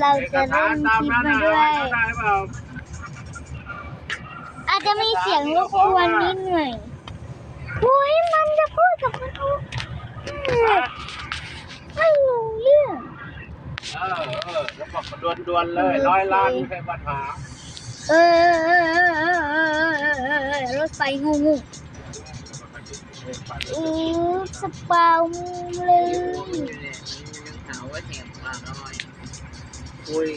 เราจะเริ่มคลิปมาด้วย อาจจะมีเสียงรบกวนนิดหน่อยอุ้ยมันจะพูดกับคนอื่นไม่รู้เรื่องเออเออแล้วบอกมาดวนๆเลยร้อยล้านใครมาถามเออเออเออเออเออรถไฟงูงูอู้สปาวเลย อุ้ย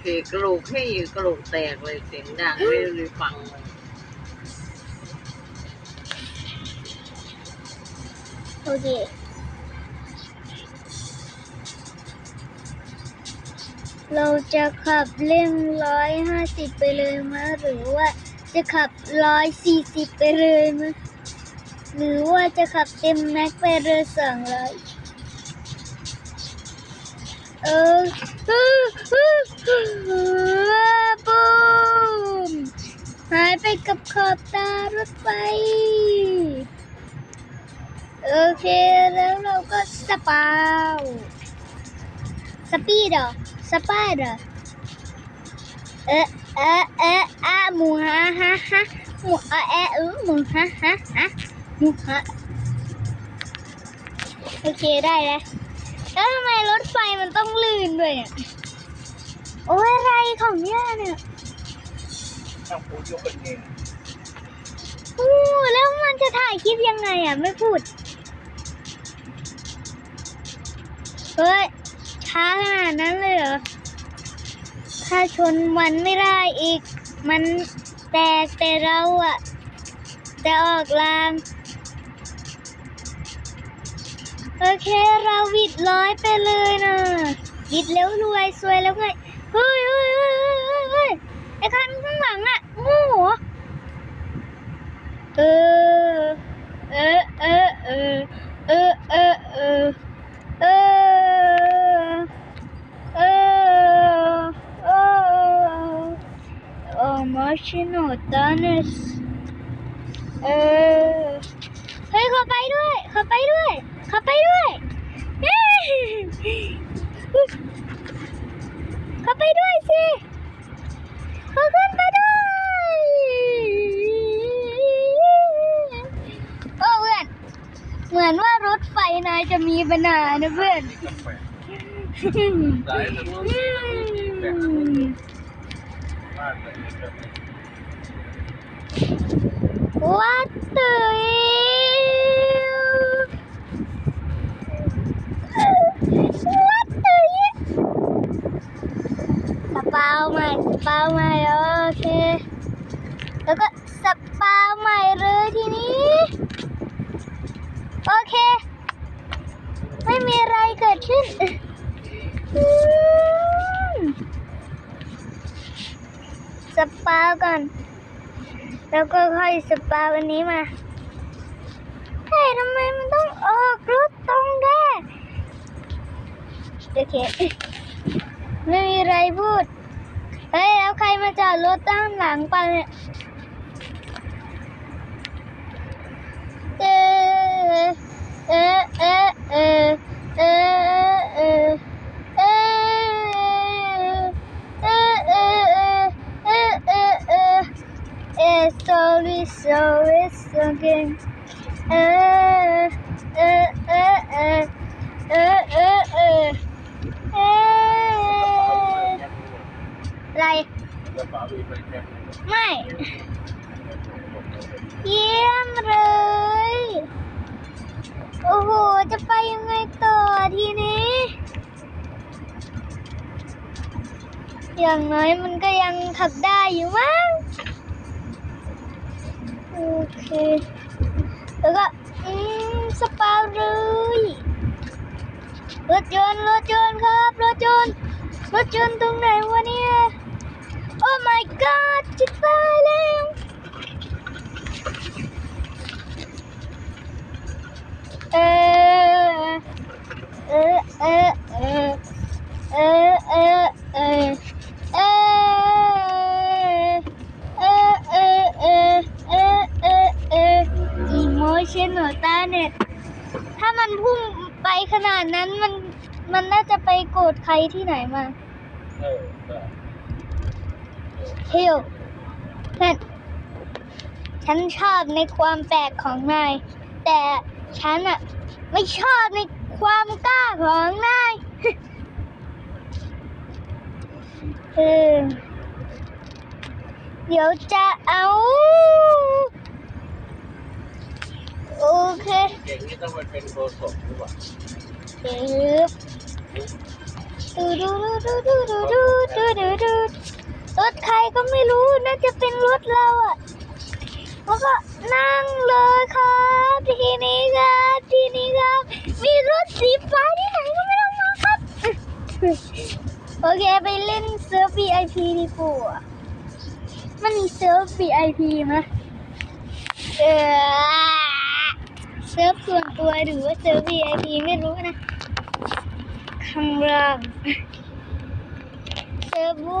เสียกระโหลกให้กระโหลกแตกเลยเสียงดังไม่ได้ฟังเลยโอเคเราจะขับเร่งร้อยห้าสิบไปเลยมั้ยหรือว่าจะขับร้อยสี่สิบไปเลยมั้ยหรือว่าจะขับเต็มแม็กไปเลยสองร้อย เออเออเออเออบูมหายไปกับขอบตารถไฟ โอเคแล้วเราก็สปาวสปีดเหรอสปายเหรอเอะเอะเอะอะหมูฮะฮะฮะหมูอะแอเออหมูฮะฮะฮะหมูฮะโอเคได้แล้ว แล้วทำไมรถไฟมันต้องลื่นด้วยเนี่ยโอ้ยอะไรของเนี่ยเนี่ยต้องพูดยกเป็นเองอู้แล้วมันจะถ่ายคลิปยังไงอะ ไม่พูด เฮ้ยช้าขนาดนั้นเลยเหรอ ถ้าชนมันไม่ได้อีก มันแตกแต่เราอะ จะออกลาง โอเคเราวิดร้อยไปเลยนะวิดแล้วรวยสวยแล้วไงเฮ้ยเฮ้ยเฮ้ยเฮ้ยเฮ้ยไอ้คันข้างหลังอะโง่เหรอเออเออเออเออเออเออเออเออเออเออโอ้มาชิโนตานิสเออเฮ้ยขอไปด้วยขอไปด้วย ขอไปด้วยเฮ้ยขอไปด้วยสิขอขึ้นไปด้วยโอ้เพื่อน เหมือนว่ารถไฟนายจะมีปัญหานะเพื่อนสา แล้วก็ค่อยสปาวันนี้มาเฮ้ยทำไมมันต้องออกรถตรงแด้โอเค ไม่มีไรพูด เฮ้ย แล้วใครมาจอดรถตั้งหลังไปเนี่ย ไม่ เยี่ยมเลย โอ้โห จะไปยังไงต่อทีนี้ อย่างน้อยมันก็ยังขับได้อยู่มั้ง โอเค แล้วก็ อืม สปาเลยรถยนต์รถยนต์ครับ รถยนต์รถยนต์ตรงไหนวะเนี่ย อ้ my god จะตายแล้วเออเออเออเออเออเออเออเออเออเออเออเออเออ emotional talent ถ้ามันพุ่งไปขนาดนั้นมันมันน่าจะไปโกรธใครที่ไหนมา เออ ฮิลนั่นฉันชอบในความแปลกของนาย แต่ฉันอะไม่ชอบในความกล้าของนายเออเดี๋ยวจะเอา โอเคเก่งนี่ต้องเป็นโกศลดีกว่าตึ๊บดูดูดูดูดูดูดูดู รถใครก็ไม่รู้น่าจะเป็นรถเราอะแล้วก็นั่งเลยครับทีนี้ครับทีนี้ครับ มีรถสีฟ้าที่ไหนก็ไม่ต้องมาครับ โอเคไปเล่นเซิร์ฟ VIP ดีกว่ามันมีเซิร์ฟ VIP ไหมเออเซิร์ฟส่วนตัวหรือว่าเซิร์ฟ VIP ไม่รู้นะคำรางเซิร์ฟบู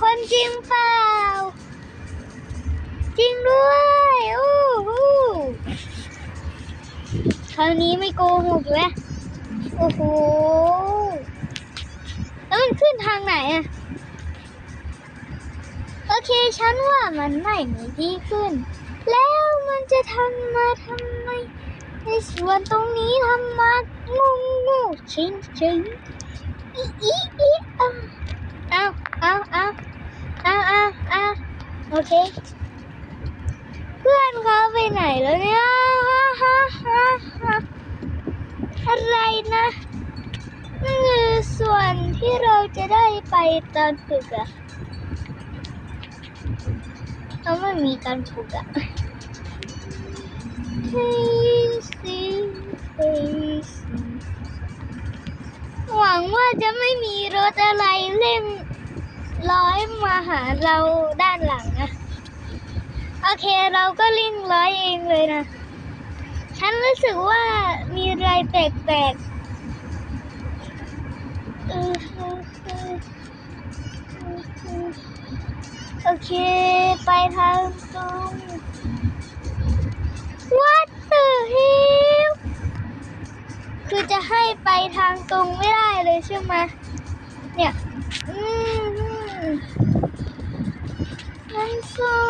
คนจริงเปล่า จริงด้วยโอ้โหคราวนี้ไม่โกหกแล้วโอ้โหแล้วมันขึ้นทางไหนอะโอเคฉันว่ามันไม่มีที่ขึ้น แล้วมันจะทำมาทำไมในสวนตรงนี้ทำมางูงูชิงชิงอีอีอีอ้าวอ้าวอ้าว อ้าวอ้าวอ้าวโอเค เพื่อนเขาไปไหนแล้วเนี่ยฮะฮะฮะอะไรนะนั่นคือส่วนที่เราจะได้ไปตอนฝึกอะเราไม่มีการฝึกอะ Hazy, hazy หวังว่าจะไม่มีรถอะไรเล่ม ร้อยมาหาเราด้านหลังนะ โอเคเราก็ลิ่งร้อยเองเลยนะ ฉันรู้สึกว่ามีอะไรแปลกๆโอเค ไปทางตรง What the hell คือจะให้ไปทางตรงไม่ได้เลยใช่ไหมเนี่ย I'm sorry.